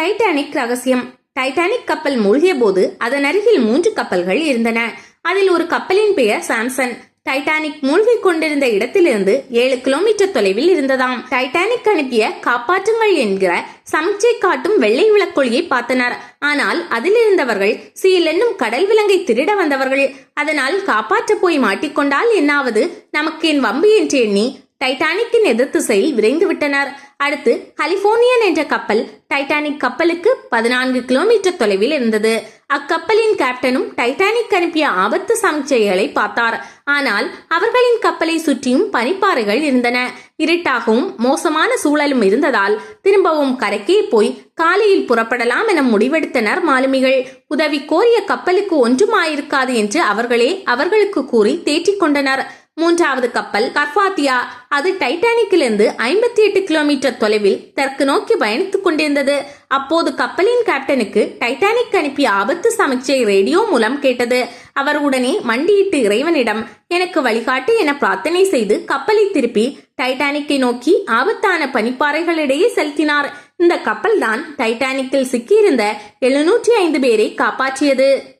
Titanic ரகசியம். Titanic கப்பல் மூழ்கிய போது அதன் அருகில் மூன்று கப்பல்கள் இருந்தன. அதில் ஒரு கப்பலின் பெயர் சாம்சன். டைட்டானிக் மூழ்கிக் கொண்டிருந்த இடத்திலிருந்து ஏழு கிலோமீட்டர் தொலைவில் இருந்ததாம். டைட்டானிக் அனுப்பிய காப்பாற்றுங்கள் என்கிற சமிச்சை காட்டும் வெள்ளை விளக்கொளியை பார்த்தனர். ஆனால் அதில் இருந்தவர்கள் சீல் என்னும் கடல் விலங்கை திருட வந்தவர்கள். அதனால் காப்பாற்ற போய் மாட்டிக்கொண்டால் என்னாவது? நமக்கு என் வம்பு என்று எண்ணி டைட்டானிக்கின் எதிர் திசையில் விரைந்து விட்டனர். அடுத்து கலிபோர்னியன் என்ற கப்பல் டைட்டானிக் கப்பலுக்கு பதினான்கு கிலோமீட்டர் தொலைவில் இருந்தது. அக்கப்பலின் கேப்டனும் டைட்டானிக் அனுப்பிய ஆபத்து சமிச்சைகளை பார்த்தார். ஆனால் அவர்களின் கப்பலை சுற்றியும் பனிப்பாறைகள் இருந்தன. இருட்டாகவும் மோசமான சூழலும் இருந்ததால் திரும்பவும் கரைக்கே போய் காலையில் புறப்படலாம் என முடிவெடுத்தனர் மாலுமிகள். உதவி கோரிய கப்பலுக்கு ஒன்றுமாயிருக்காது என்று அவர்களே அவர்களுக்கு கூறி தேற்றிக் கொண்டனர். மூன்றாவது கப்பல் கர்பாத்தியா. அது டைட்டானிக்கிலிருந்து ஐம்பத்தி எட்டு கிலோமீட்டர் தொலைவில் தெற்கு நோக்கி பயணித்துக் கொண்டிருந்தது. அப்போது கப்பலின் கேப்டனுக்கு டைட்டானிக் அனுப்பிய ஆபத்து சமிச்சை ரேடியோ மூலம் கேட்டது. அவர் உடனே மண்டியிட்டு இறைவனிடம் எனக்கு வழிகாட்டு என பிரார்த்தனை செய்து கப்பலை திருப்பி டைட்டானிக்கை நோக்கி ஆபத்தான பனிப்பாறைகளிடையே செலுத்தினார். இந்த கப்பல்தான் டைட்டானிக்கில் சிக்கியிருந்த எழுநூற்றி ஐந்து பேரை காப்பாற்றியது.